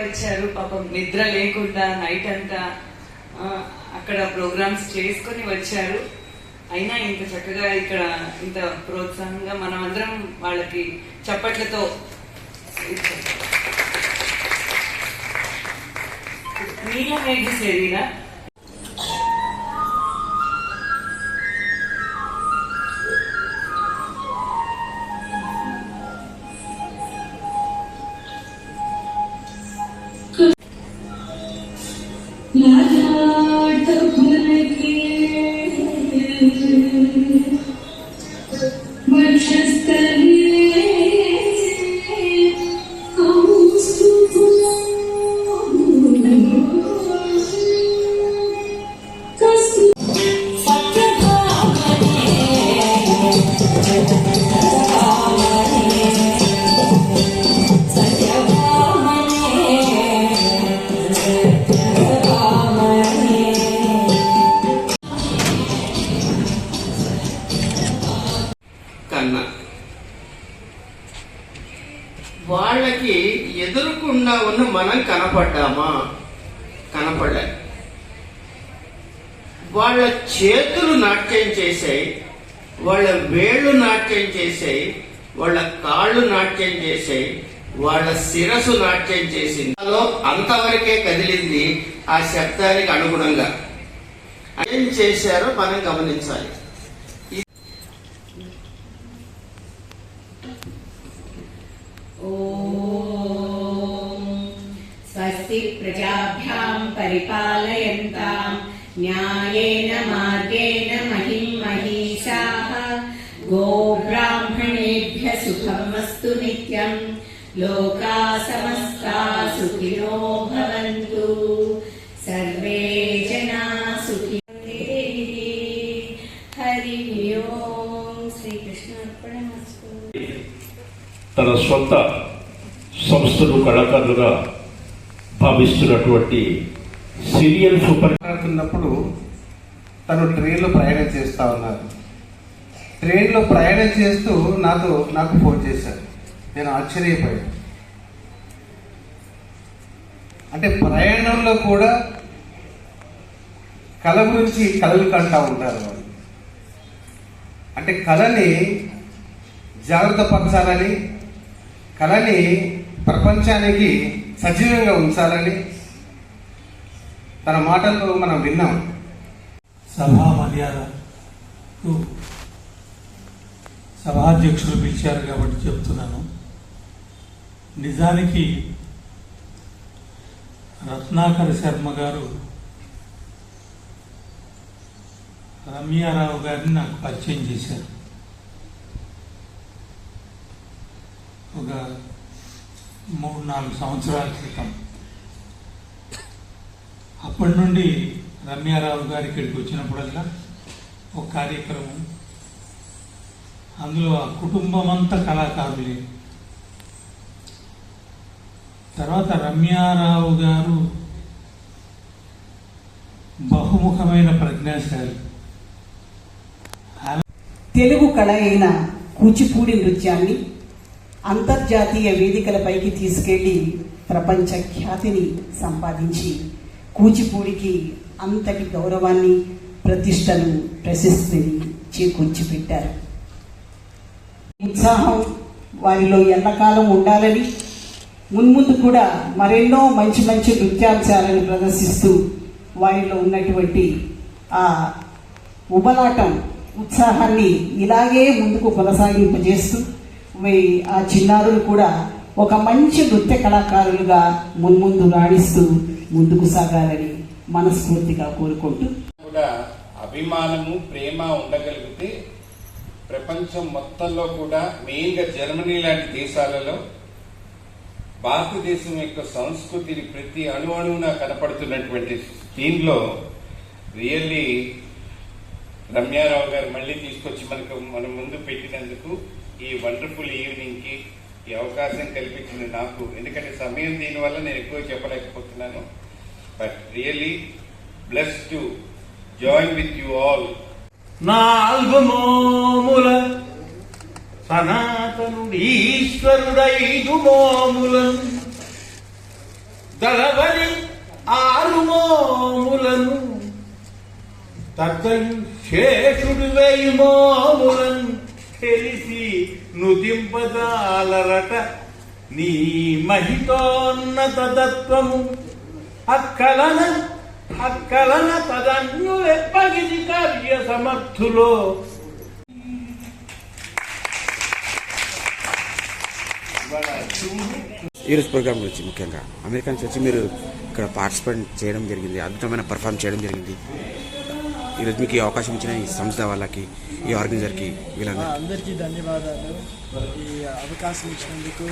వచ్చారు? పాపం నిద్ర లేకుండా నైట్ అంతా అక్కడ ప్రోగ్రామ్స్ చేసుకొని వచ్చారు. అయినా ఇంత చక్కగా ఇక్కడ ఇంత ప్రోత్సాహంగా మనం అందరం వాళ్ళకి చప్పట్లతో நீலமேக சேரியில ராஜாட்ட புலனே ఎదురుకుండా ఉన్న మనం కనపడ్డామా? కనపడలే. వాళ్ళ చేతులు నాట్యం చేసాయి వాళ్ళ వేళ్ళు నాట్యం చేసాయి వాళ్ళ కాళ్ళు నాట్యం చేసాయి వాళ్ళ శిరసు నాట్యం చేసింది. అందులో అంతవరకే కదిలింది ఆ శబ్దానికి అనుగుణంగా. ఏం చేశారో మనం గమనించాలి. ఓ పరిపాలయంతాం పరిపాలయంతాం. న్యాయేన మార్గేణ మహిం మహిషాః గోబ్రాహ్మణేభ్య సుఖం వస్తు నిత్యం. లోకా సమస్తా సుఖినో భవంతు. సర్వే జనా సుఖి హరి ఓం శ్రీకృష్ణ తన సొంత సంస్థలు కళాకారులుగా భావిస్తున్నటువంటి సీరియల్ సూపర్ మాట్లాడుతున్నప్పుడు తను ట్రైన్లో ప్రయాణం చేస్తా ఉన్నారు. ట్రైన్లో ప్రయాణం చేస్తూ నాతో నాకు ఫోన్ చేశారు. నేను ఆశ్చర్యపోయాను. అంటే ప్రయాణంలో కూడా కళ గురించి కళలు కంటా ఉంటారు వాళ్ళు. అంటే కళని జాగ్రత్త పరచాలని కళని ప్రపంచానికి సజీవంగా ఉంచాలని తన మాటల్లో మనం విన్నాం. సభా మర్యాదకు సభాధ్యక్షులు పిలిచారు కాబట్టి చెప్తున్నాను. నిజానికి రత్నాకర శర్మ గారు రమ్యారావు గారిని నాకు పరిచయం చేశారు. ఒక నాలుగు సంవత్సరాల క్రితం. అప్పటి నుండి రమ్యారావు గారి ఇక్కడికి వచ్చినప్పుడల్లా ఒక కార్యక్రమం. అందులో ఆ కుటుంబం అంతా కళాకారులే. తర్వాత రమ్యారావు గారు బహుముఖమైన ప్రజ్ఞాశాలి. తెలుగు కళ అయిన కూచిపూడి నృత్యాన్ని అంతర్జాతీయ వేదికలపైకి తీసుకెళ్ళి ప్రపంచ ఖ్యాతిని సంపాదించి కూచిపూడికి అంతటి గౌరవాన్ని ప్రతిష్టను ప్రశస్తిని చేకూర్చి పెట్టారు ఉత్సాహం వారిలో ఎల్లకాలం ఉండాలని మున్ముందు కూడా మరెన్నో మంచి మంచి నృత్యాంశాలను ప్రదర్శిస్తూ వారిలో ఉన్నటువంటి ఆ ఉబలాటం ఉత్సాహాన్ని ఇలాగే ముందుకు కొనసాగింపజేస్తూ మీ ఆ చిన్నారులు కూడా ఒక మంచి నృత్య కళాకారులుగా మున్ముందు రాణిస్తూ ముందుకు సాగాలని మనస్ఫూర్తిగా కోరుకుంటూ. కూడా అభిమానము ప్రేమ ఉండగలిగితే ప్రపంచం మొత్తంలో కూడా మెయిన్గా జర్మనీ లాంటి దేశాలలో భారతదేశం యొక్క సంస్కృతిని ప్రతి అణు అణువున కనపడుతున్నటువంటి దీనిలో రియల్లీ రమ్యారావు గారు మళ్ళీ తీసుకొచ్చి మనకు మన ముందు పెట్టినందుకు ఈ వండర్ఫుల్ ఈవినింగ్కి ఈ అవకాశం కల్పించింది నాకు. ఎందుకంటే సమయం దీనివల్ల నేను ఎక్కువ చెప్పలేకపోతున్నాను. But really bless to join with you all నాల్గుమోముల సనాతనుడు ఈశ్వరుడైదు మోములను. దళవరి ఆరు మోములను. తత్తయు శేషుడు వేయి మోములను. తెలిసి నుదింపదాలరట నీ మహితోన్నత తత్వము అక్కలన అక్కలన తదన్యులెప్పగిది కార్య సమర్థులో. ఈరోజు ప్రోగ్రామ్ గురించి ముఖ్యంగా అమెరికా నుంచి వచ్చి మీరు ఇక్కడ పార్టిసిపేట్ చేయడం జరిగింది అద్భుతమైన పర్ఫామ్ చేయడం జరిగింది. ఈరోజు మీకు ఈ అవకాశం ఇచ్చిన ఈ సంస్థ వాళ్ళకి ఈ ఆర్గనైజర్కి వీళ్ళందరికీ. అందరికీ ధన్యవాదాలు. ఈ అవకాశం ఇచ్చినందుకు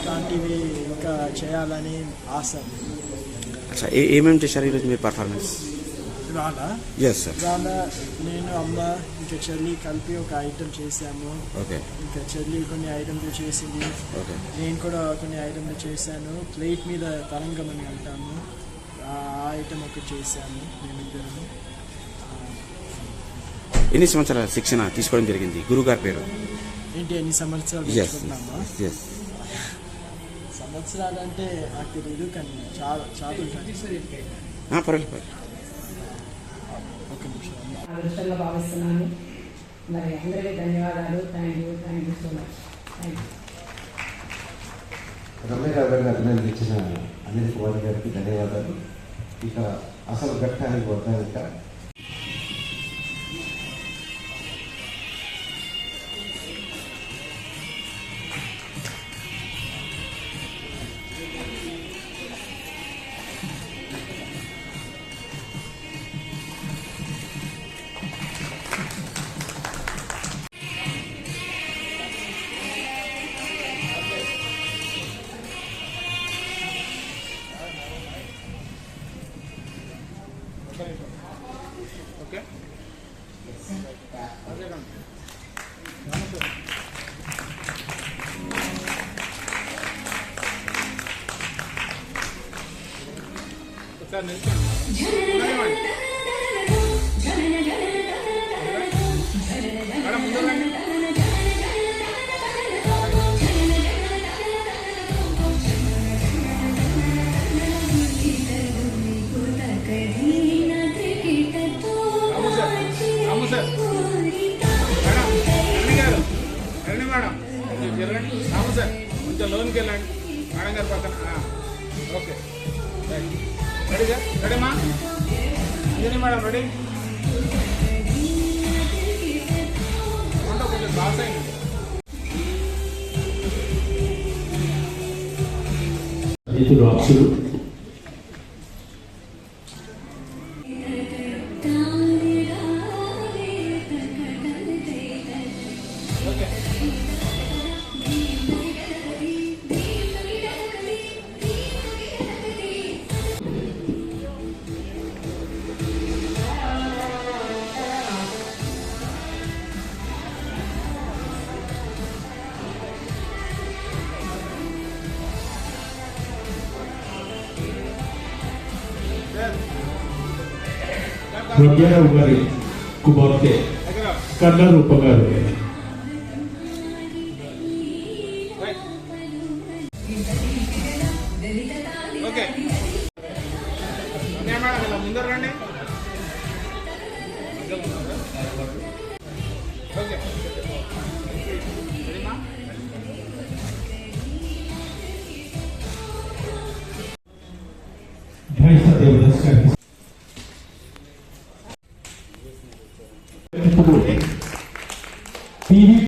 ఇలాంటివి ఇంకా చేయాలని ఆశ. అచ్చా ఏమేమి చేశారు ఈరోజు మీ పర్ఫార్మెన్స్? ఇవాళ? ఎస్ సార్ ఇవాళ నేను అమ్మ ఇంకా చెల్లి కలిపి ఒక ఐటెం చేశాము. ఓకే. ఇంకా చెల్లి కొన్ని ఐటెంలు చేసింది. ఓకే. నేను కూడా కొన్ని ఐటెంలు చేశాను. ప్లేట్ మీద తరంగం అని అంటాము. ఆ ఐటెం ఒకటి చేశాము మేమిద్దరము ఎన్ని సంవత్సరాల శిక్షణ తీసుకోవడం జరిగింది? గురుగారి పేరు? ఏంటి ఎన్ని సంవత్సరాలు సంవత్సరాలు అంటే నాకు తెలియదు కానీ చాలా చాలా ఉంటాయి. పర్వాలేదు పర్వాలేదు. ఒక నిమిషం. అదృష్టంగా భావిస్తున్నాను. మరి అందరికీ ధన్యవాదాలు. Thank you thank you so much thank you Ramya గారిని అభినందించిన అనిల్ కుమార్ గారికి ధన్యవాదాలు. ఇక అసలు ఘట్టానికి వద్దాక Okay? Yes. Okay. మేడం కొంచెం జరగండి రాము సార్ కొంచెం లోన్కి వెళ్ళండి మేడం గారి పక్కన ఆ, okay right. Ready sir రెడీమా Anjani madam ready ఏమంటావు? కొంచెం పాస్ అయింది ఇతరు అక్షులు ప్రజ్ఞారావు గారి కుమార్తె దగ్గర గారు Okay. Globo.